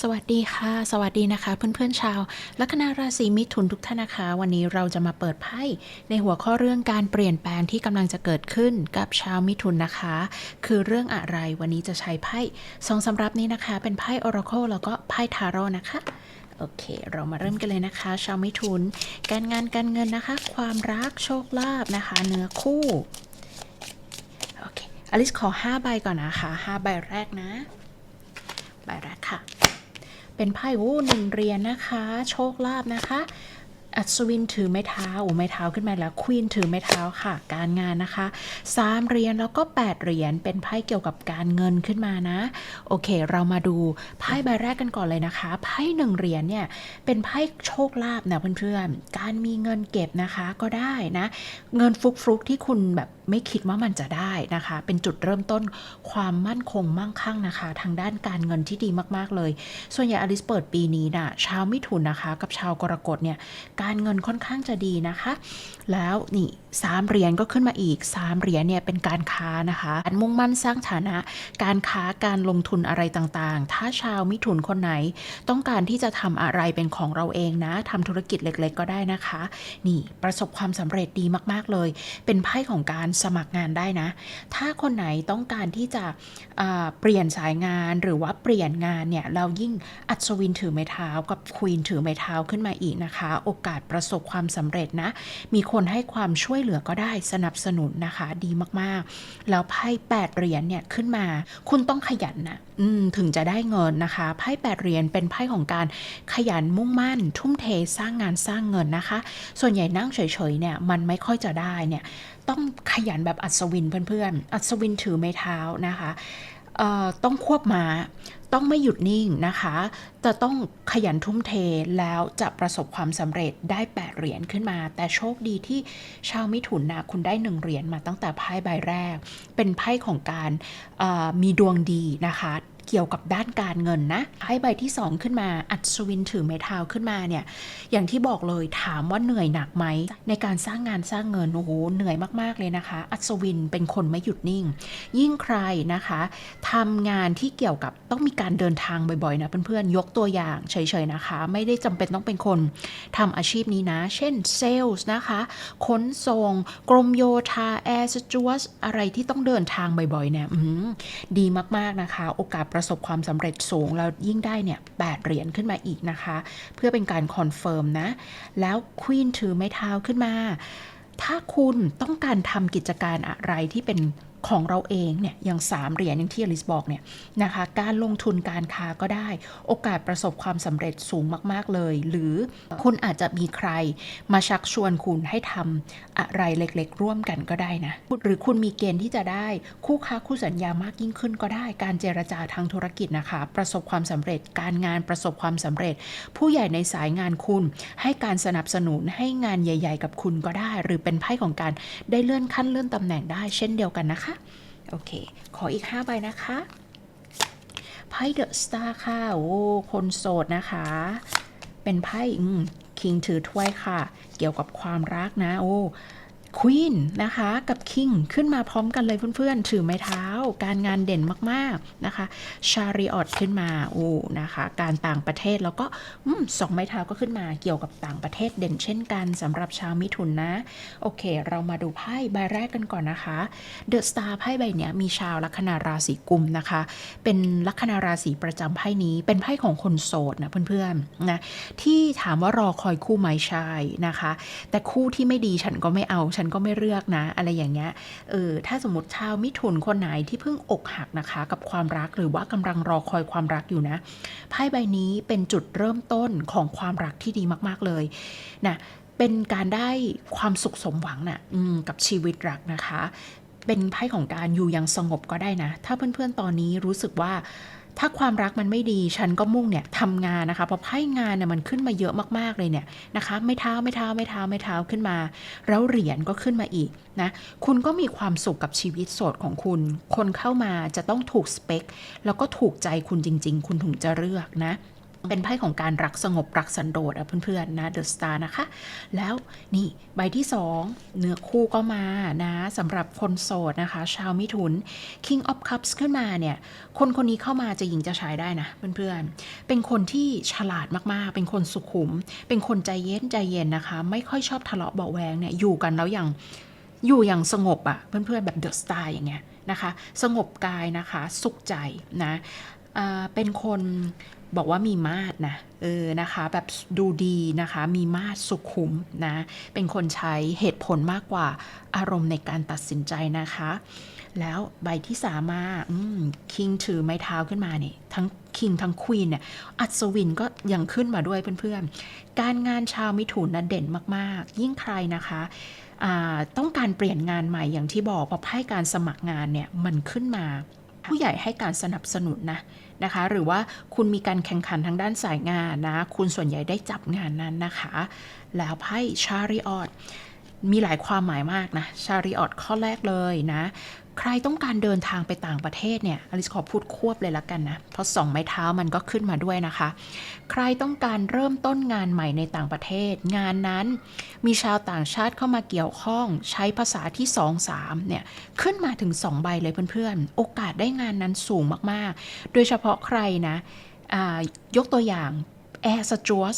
สวัสดีค่ะ สวัสดีนะคะ เพื่อนๆชาว ลัคนาราศีมิถุนทุกท่านนะคะ วันนี้เราจะมาเปิดไพ่ในหัวข้อเรื่องการเปลี่ยนแปลงที่กำลังจะเกิดขึ้นกับชาวมิถุนนะคะ คือเรื่องอะไรวันนี้จะใช้ไพ่สองสำรับนี้นะคะ เป็นไพ่ Oracle แล้วก็ไพ่ทาโร่นะคะโอเค เรามาเริ่มกันเลยนะคะ ชาวมิถุน การงานการเงินนะคะ ความรักโชคลาภนะคะ เนื้อคู่โอเคอลิสขอ 5 ใบก่อนนะคะ 5 ใบแรกนะ ใบแรกค่ะ เป็นไพ่โอ้หนึ่งเหรียญนะคะ โชคลาภนะคะ อัศวินถือไม้เท้าโอ้ไม้เท้าขึ้นมาแล้วควีนถือไม้เท้าค่ะ การงานนะคะสามเหรียญแล้วก็แปดเหรียญเป็นไพ่เกี่ยวกับการเงินขึ้นมานะ โอเค เรามาดูไพ่ใบแรกกันก่อนเลยนะคะไพ่หนึ่งเหรียญเนี่ยเป็นไพ่โชคลาภนะเพื่อนๆการมีเงินเก็บนะคะก็ได้นะ เงินฟลุกๆที่คุณแบบ ไม่คิดว่ามันจะได้นะคะ เป็นจุดเริ่มต้นความมั่นคงมั่งคั่งนะคะ ทางด้านการเงินที่ดีมากๆเลย ส่วนใหญ่อลิสเปิดปีนี้นะชาวมิถุนนะคะ กับชาวกรกฎเนี่ยการเงินค่อนข้างจะดีนะคะ แล้วนี่สามเหรียญก็ขึ้นมาอีกสามเหรียญเนี่ยเป็นการค้านะคะการมุ่งมั่นสร้างฐานะ การค้าการลงทุนอะไรต่างๆ ถ้าชาวมิถุนคนไหน ต้องการที่จะทำอะไรเป็นของเราเองนะทำธุรกิจเล็กๆ ก็ได้นะคะ นี่ประสบความสำเร็จดีมากๆเลย เป็นไพ่ของการสมัครงานได้นะ ถ้าคนไหนต้องการที่จะเปลี่ยนสายงานหรือว่าเปลี่ยนงานเนี่ย เรายิ่งอัศวินถือไม้เท้ากับควีนถือไม้เท้าขึ้นมาอีกนะคะ โอกาสประสบความสำเร็จนะ มีคนให้ความช่วยเหลือก็ได้สนับสนุนนะคะ ดีมากๆ แล้วไพ่แปดเหรียญเนี่ยขึ้นมา คุณต้องขยันนะถึงจะได้เงินนะคะไพ่แปดเหรียญเป็นไพ่ของการขยันมุ่งมั่น ทุ่มเทสร้างงานสร้างเงินนะคะ ส่วนใหญ่นั่งเฉยๆเนี่ยมันไม่ค่อยจะได้เนี่ย ต้องขยันแบบอัศวินเพื่อนๆ อัศวินถือไม้เท้านะคะต้องควบมาต้องไม่หยุดนิ่งนะคะจะต้องขยันทุ่มเทแล้วจะประสบความสำเร็จได้ 8 เหรียญขึ้นมา แต่โชคดีที่ชาวมิถุนนะคุณได้ 1 เหรียญมาตั้งแต่ไพ่ใบแรก เป็นไพ่ของการมีดวงดีนะคะ เกี่ยวกับด้านการเงินนะไพ่ใบที่ 2 ขึ้นมา อัศวินถือไม้เท้าขึ้นมาเนี่ย อย่างที่บอกเลยถามว่าเหนื่อยหนักไหม ในการสร้างงานสร้างเงิน โอ้โห เหนื่อยมากๆเลยนะคะ อัศวินเป็นคนไม่หยุดนิ่ง ยิ่งใครนะคะทำงานที่เกี่ยวกับต้องมีการเดินทางบ่อยๆนะเพื่อนๆ ยกตัวอย่างเฉยๆนะคะ ไม่ได้จำเป็นต้องเป็นคนทำอาชีพนี้นะ เช่นเซลส์นะคะขนส่งกรมโยธาแอร์สจวสอะไรที่ต้องเดินทางบ่อยๆเนี่ยดีมากๆนะคะ โอกาสประสบความสำเร็จสูง แล้วยิ่งได้เนี่ยแปดเหรียญขึ้นมาอีกนะคะ เพื่อเป็นการคอนเฟิร์มนะ แล้วควีนถือไม้เท้าขึ้นมา ถ้าคุณต้องการทำกิจการอะไรที่เป็น ของเราเองเนี่ยอย่างสามเหรียญอย่างที่อลิสบอกเนี่ยนะคะการลงทุนการค้าก็ได้ โอกาสประสบความสำเร็จสูงมาก ๆ เลย หรือคุณอาจจะมีใครมาชักชวนคุณให้ทำอะไรเล็กๆ ร่วมกันก็ได้นะหรือคุณมีเกณฑ์ที่จะได้คู่ค้าคู่สัญญามากยิ่งขึ้นก็ได้ การเจรจาทางธุรกิจนะคะ ประสบความสำเร็จ การงานประสบความสำเร็จ ผู้ใหญ่ในสายงานคุณ ให้การสนับสนุนให้งานใหญ่ ๆ กับคุณก็ได้ หรือเป็นไพ่ของการได้เลื่อนขั้นเลื่อนตำแหน่งได้เช่นเดียวกันนะคะโอเค ขออีก 5 ใบนะคะไพ่เดอะสตาร์ค่ะ โอ้ คนโสดนะคะ เป็นไพ่คิงถือถ้วยค่ะ เกี่ยวกับความรักนะ โอ้ ควีนนะคะกับคิงขึ้นมาพร้อมกันเลยเพื่อนๆ ถือไม้เท้า การงานเด่นมากๆนะคะชาริออตขึ้นมาโอ้นะคะการต่างประเทศแล้วก็อสองไม้เท้าก็ขึ้นมาเกี่ยวกับต่างประเทศเด่นเช่นกันสำหรับชาวมิถุนนะ โอเค เรามาดูไพ่ใบแรกกันก่อนนะคะเดอะสตาร์ไพ่ใบเนี้ยมีชาวลัคนาราศีกุมนะคะ เป็นลัคนาราศีประจำไพ่นี้ เป็นไพ่ของคนโสดนะเพื่อนๆนะที่ถามว่ารอคอยคู่ไหมใช่นะคะ แต่คู่ที่ไม่ดีฉันก็ไม่เอาฉันก็ไม่เลือกนะ อะไรอย่างเงี้ยเออถ้าสมมติชาวมิถุนคนไหนที่เพิ่งอกหักนะคะ กับความรักหรือว่ากำลังรอคอยความรักอยู่นะไพ่ใบนี้เป็นจุดเริ่มต้นของความรักที่ดีมาก ๆเลยนะเป็นการได้ความสุขสมหวังนะ่ะกับชีวิตรักนะคะ เป็นไพ่ของการอยู่อยังสงบก็ได้นะ ถ้าเพื่อนๆตอนนี้รู้สึกว่า ถ้าความรักมันไม่ดีฉันก็มุ่งเนี่ยทำงานนะคะเพราะไพ่งานเนี่ยมันขึ้นมาเยอะมากๆเลยเนี่ยนะคะ ไม่เท้าไม่เท้าไม่เท้าไม่เท้าขึ้นมา แล้วเหรียญก็ขึ้นมาอีกนะคุณก็มีความสุขกับชีวิตโสดของคุณ คนเข้ามาจะต้องถูกสเปค แล้วก็ถูกใจคุณจริง ๆ คุณถึงจะเลือกนะ เป็นไพ่ของการรักสงบรักสันโดษอะเพื่อนๆนะเดอะสตาร์นะคะ แล้วนี่ใบที่ 2 เนื้อคู่ก็มานะสำหรับคนโสดนะคะ ชาวมิถุน King of Cups ขึ้นมาเนี่ย คนคนนี้เข้ามาจะหญิงจะชายได้นะเพื่อนๆ เป็นคนที่ฉลาดมากๆ เป็นคนสุขุม เป็นคนใจเย็นใจเย็นนะคะ ไม่ค่อยชอบทะเลาะเบาแวงเนี่ยอยู่กันแล้วอย่างอยู่อย่างสงบอะเพื่อนๆแบบเดอะสตาร์อย่างเงี้ยนะคะ สงบกายนะคะ สุขใจนะเป็นคน บอกว่ามีมาดนะเออนะคะแบบดูดีนะคะมีมาดสุขุมนะเป็นคนใช้เหตุผลมากกว่าอารมณ์ในการตัดสินใจนะคะ แล้วใบที่สามมาคิงถือไม้เท้าขึ้นมาเนี่ยทั้งคิงทั้งควีนเนี่ยอัศวินก็ยังขึ้นมาด้วยเพื่อนๆ การงานชาวมิถุนนะเด่นมากๆ ยิ่งใครนะคะต้องการเปลี่ยนงานใหม่อย่างที่บอกเพราะไพ่การสมัครงานเนี่ยมันขึ้นมา ผู้ใหญ่ให้การสนับสนุนนะนะคะ หรือว่าคุณมีการแข่งขันทางด้านสายงานนะ คุณส่วนใหญ่ได้จับงานนั้นนะคะ แล้วไพ่ชาริออต มีหลายความหมายมากนะ ชาริออตข้อแรกเลยนะ ใครต้องการเดินทางไปต่างประเทศเนี่ยอลิสขอพูดควบเลยละกันนะ เพราะสองไม้เท้ามันก็ขึ้นมาด้วยนะคะ ใครต้องการเริ่มต้นงานใหม่ในต่างประเทศ งานนั้นมีชาวต่างชาติเข้ามาเกี่ยวข้องใช้ภาษาที่ 2 3เนี่ยขึ้นมาถึง 2 ใบเลยเพื่อนๆ โอกาสได้งานนั้นสูงมากๆ โดยเฉพาะใครนะยกตัวอย่าง แอร์สจวส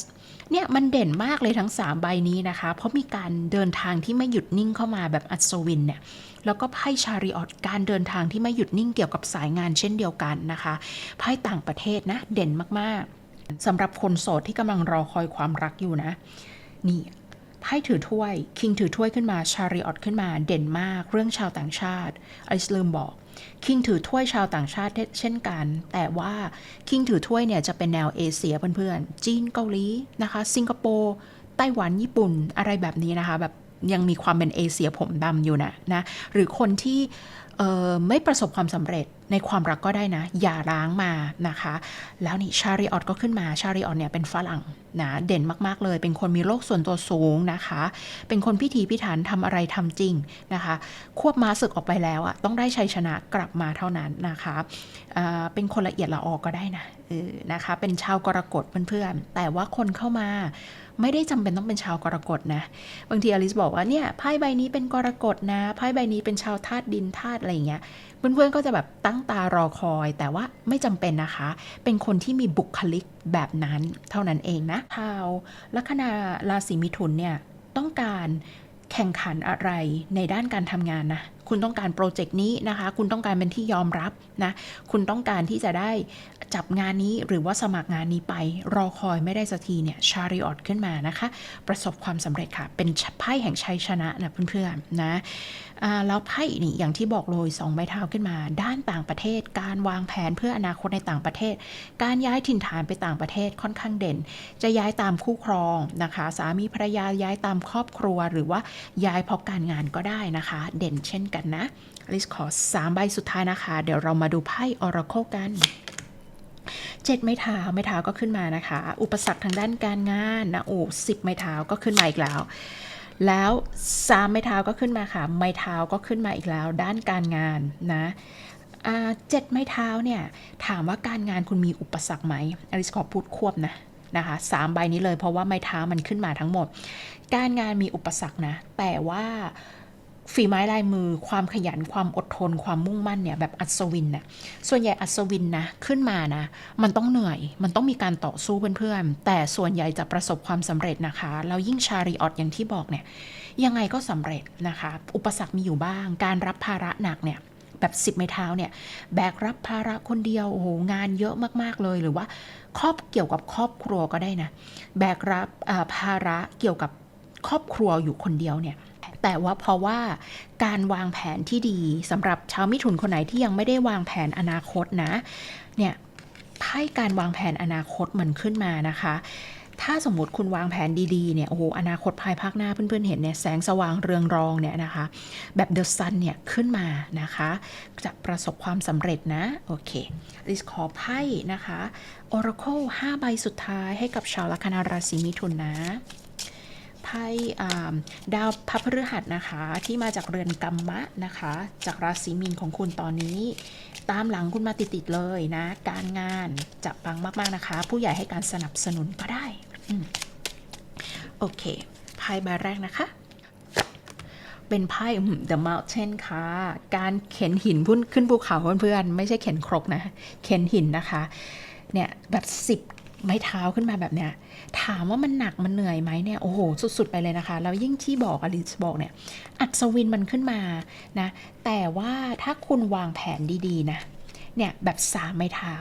เนี่ยมันเด่นมากเลยทั้ง 3 ใบนี้นะคะ เพราะมีการเดินทางที่ไม่หยุดนิ่งเข้ามาแบบอัศวินเนี่ยแล้วก็ไพ่ชาริออตการเดินทางที่ไม่หยุดนิ่งเกี่ยวกับสายงานเช่นเดียวกันนะคะไพ่ต่างประเทศนะเด่นมากๆสำหรับคนโสดที่กำลังรอคอยความรักอยู่นะ นี่ไพ่ถือถ้วย คิงถือถ้วยขึ้นมาชาริออตขึ้นมาเด่นมาก เรื่องชาวต่างชาติไอซ์ลืมบอก คิงถือถ้วยชาวต่างชาติเช่นกัน แต่ว่าคิงถือถ้วยเนี่ยจะเป็นแนวเอเชียเพื่อนๆ จีนเกาหลีนะคะ สิงคโปร์ไต้หวันญี่ปุ่นอะไรแบบนี้นะคะแบบ ยังมีความเป็นเอเชียผมดำอยู่นะนะ หรือคนที่ไม่ประสบความสำเร็จในความรักก็ได้นะ อย่าร้างมานะคะ แล้วนี่ชาริออตก็ขึ้นมาชาริออตเนี่ยเป็นฝรั่งนะเด่นมาก ๆ เลย เป็นคนมีโลกส่วนตัวสูงนะคะ เป็นคนพิถีพิถันทำอะไรทำจริงนะคะ ควบม้าศึกออกไปแล้วอะต้องได้ชัยชนะกลับมาเท่านั้นนะคะเป็นคนละเอียดละออก็ได้นะออนะคะ เป็นชาวกรกฎเพื่อนๆแต่ว่าคนเข้ามา ไม่ได้จำเป็นต้องเป็นชาวกรกฎนะ บางทีอลิสบอกว่าเนี่ยไพ่ใบนี้เป็นกรกฎนะไพ่ใบนี้เป็นชาวธาตุดินธาตุอะไรอย่างเงี้ยเพื่อนๆก็จะแบบตั้งตารอคอย แต่ว่าไม่จำเป็นนะคะ เป็นคนที่มีบุคลิกแบบนั้นเท่านั้นเองนะชาวลัคนาราศีมิถุนเนี่ยต้องการแข่งขันอะไรในด้านการทำงานนะคุณต้องการโปรเจกต์นี้นะคะ คุณต้องการเป็นที่ยอมรับนะ คุณต้องการที่จะได้จับงานนี้หรือว่าสมัครงานนี้ไป รอคอยไม่ได้สักทีเนี่ยชาริออตขึ้นมานะคะ ประสบความสำเร็จค่ะ เป็นไพ่แห่งชัยชนะนะเพื่อนๆนะแล้วไพ่นี่อย่างที่บอกเลยสองใบเท้าขึ้นมา ด้านต่างประเทศ การวางแผนเพื่ออนาคตในต่างประเทศ การย้ายถิ่นฐานไปต่างประเทศค่อนข้างเด่น จะย้ายตามคู่ครองนะคะ สามีภรรยาย้ายตามครอบครัวหรือว่าย้ายเพราะการงานก็ได้นะคะ เด่นเช่นกันนะอลิสขอ 3 ใบสุดท้ายนะคะ เดี๋ยวเรามาดูไพ่ออราโคกันเจ็ดไม้เท้าไม้เท้าก็ขึ้นมานะคะ อุปสรรคทางด้านการงานนะโอ้สิบไม้เท้าก็ขึ้นมาอีกแล้ว แล้วสามไม้เท้าก็ขึ้นมาค่ะ ไม้เท้าก็ขึ้นมาอีกแล้ว ด้านการงานนะเจ็ดไม้เท้าเนี่ย ถามว่าการงานคุณมีอุปสรรคไหมอลิสขอพูดควบนะนะคะสามใบนี้เลยเพราะว่าไม้เท้ามันขึ้นมาทั้งหมด การงานมีอุปสรรคนะ แต่ว่า ฝีไม้ลายมือ ความขยันความอดทน ความมุ่งมั่นเนี่ยแบบอัศวินน่ะส่วนใหญ่อัศวินนะขึ้นมานะ มันต้องเหนื่อย มันต้องมีการต่อสู้เพื่อนๆแต่ส่วนใหญ่จะประสบความสำเร็จนะคะแล้วยิ่งชาริออตอย่างที่บอกเนี่ยยังไงก็สำเร็จนะคะ อุปสรรคมีอยู่บ้าง การรับภาระหนักเนี่ยแบบสิบไม้เท้าเนี่ยแบกรับภาระคนเดียวโอ้โหงานเยอะมากๆเลยหรือว่า ครอบเกี่ยวกับครอบครัวก็ได้นะ แบกรับภาระเกี่ยวกับครอบครัวอยู่คนเดียวเนี่ย แต่ว่าเพราะว่าการวางแผนที่ดีสำหรับชาวมิถุนคนไหนที่ยังไม่ได้วางแผนอนาคตนะ เนี่ยไพ่การวางแผนอนาคตมันขึ้นมานะคะ ถ้าสมมติคุณวางแผนดีๆเนี่ยโอ้โหอนาคตภายภาคหน้าเพื่อนๆเห็นเนี่ยแสงสว่างเรืองรองเนี่ยนะคะ แบบเดอะซันเนี่ยขึ้นมานะคะ จะประสบความสำเร็จนะ โอเคลิสขอไพ่นะคะ Oracle 5 ใบสุดท้ายให้กับชาวลัคนาราศีมิถุนนะ ไพ่ดาวพระพฤหัสนะคะ ที่มาจากเรือนกัมมะนะคะ จากราศีมีนของคุณตอนนี้ ตามหลังคุณมาติดๆเลยนะ การงานจะปังมากๆนะคะ ผู้ใหญ่ให้การสนับสนุนก็ได้โอเคไพ่ใบแรกนะคะเป็นไพ่ The Mountain ค่ะ การเข็นหินพุ่นขึ้นภูเขาเพื่อนๆ ไม่ใช่เข็นครกนะ เข็นหินนะคะ เนี่ยแบบสิบ ไม้เท้าขึ้นมาแบบเนี้ยถามว่ามันหนักมันเหนื่อยไหมเนี่ยโอ้โหสุด ๆ ไปเลยนะคะ แล้วยิ่งที่บอกอลิสบอกเนี่ยอัศวินมันขึ้นมานะแต่ว่าถ้าคุณวางแผนดีๆนะเนี่ยแบบสามไม้เท้า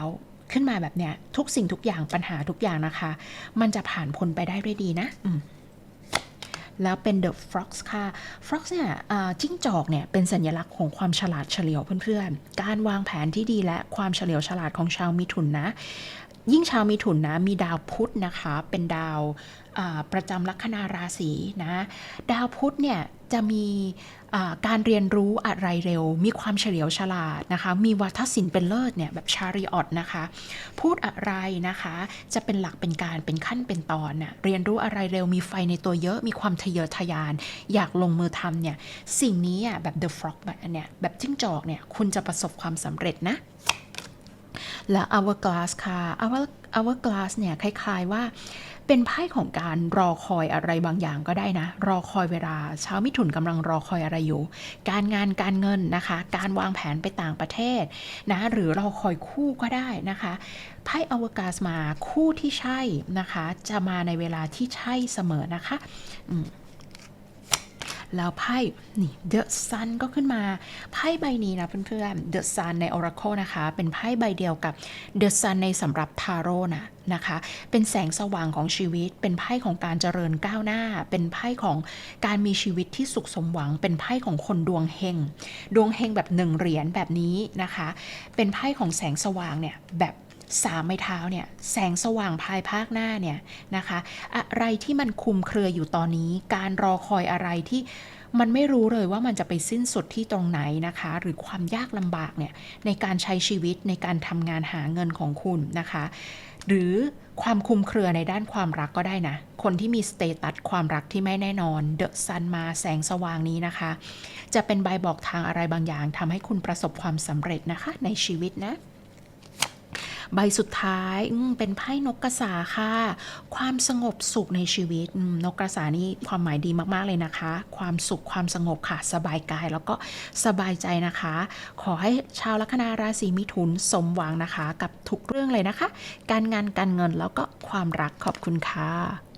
ขึ้นมาแบบเนี้ยทุกสิ่งทุกอย่างปัญหาทุกอย่างนะคะ มันจะผ่านพ้นไปได้ด้วยดีนะอืมแล้วเป็น The Fox ค่ะ Fox เนี่ยอ่าจิ้งจอกเนี่ยเป็นสัญลักษณ์ของความฉลาดเฉลียวเพื่อนๆ การวางแผนที่ดีและความเฉลียวฉลาดของชาวมิถุนนะ ยิ่งชาวมิถุนนะมีดาวพุธนะคะ เป็นดาวประจำลัคนาราศีนะ ดาวพุธเนี่ยจะมีการเรียนรู้อะไรเร็ว มีความเฉลียวฉลาดนะคะ มีวัฒศิลป์เป็นเลิศเนี่ยแบบชาริออตนะคะ พูดอะไรนะคะ จะเป็นหลักเป็นการเป็นขั้นเป็นตอนน่ะ เรียนรู้อะไรเร็ว มีไฟในตัวเยอะ มีความทะเยอทะยาน อยากลงมือทำเนี่ย สิ่งนี้อะแบบ The Frog แบบอันเนี้ยแบบจิ้งจอกเนี่ย คุณจะประสบความสำเร็จนะ และ Hourglass ค่ะ Hour Hourglass เนี่ยคล้ายๆว่าเป็นไพ่ของการรอคอยอะไรบางอย่างก็ได้นะ รอคอยเวลาชาวมิถุนกำลังรอคอยอะไรอยู่ การงานการเงินนะคะ การวางแผนไปต่างประเทศนะหรือรอคอยคู่ก็ได้นะคะไพ่อวกาศมาคู่ที่ใช่นะคะ จะมาในเวลาที่ใช่เสมอนะคะอื แล้วไพ่นี่ The Sun ก็ขึ้นมา ไพ่ใบนี้นะเพื่อนๆ The Sun ใน Oracle นะคะ เป็นไพ่ใบเดียวกับ The Sun ในสำหรับทาโร่นะนะคะ เป็นแสงสว่างของชีวิต เป็นไพ่ของการเจริญก้าวหน้า เป็นไพ่ของการมีชีวิตที่สุขสมหวัง เป็นไพ่ของคนดวงเฮง ดวงเฮงแบบหนึ่งเหรียญแบบนี้นะคะ เป็นไพ่ของแสงสว่างเนี่ยแบบ สามไม้เท้าเนี่ยแสงสว่างภายภาคหน้าเนี่ยนะคะอะไรที่มันคุมเครืออยู่ตอนนี้ การรอคอยอะไรที่มันไม่รู้เลยว่ามันจะไปสิ้นสุดที่ตรงไหนนะคะ หรือความยากลำบากเนี่ยในการใช้ชีวิตในการทำงานหาเงินของคุณนะคะ หรือความคุมเครือในด้านความรักก็ได้นะ คนที่มีสเตตัสความรักที่ไม่แน่นอน เดอะซันมาแสงสว่างนี้นะคะ จะเป็นใบบอกทางอะไรบางอย่างทำให้คุณประสบความสำเร็จนะคะในชีวิตนะ ใบสุดท้ายเป็นไพ่นกกระสาค่ะ ความสงบสุขในชีวิตนกกระสานี่ความหมายดีมากๆเลยนะคะ ความสุขความสงบค่ะ สบายกายแล้วก็สบายใจนะคะ ขอให้ชาวลัคนาราศีมิถุนสมหวังนะคะ กับทุกเรื่องเลยนะคะ การงานการเงินแล้วก็ความรักขอบคุณค่ะ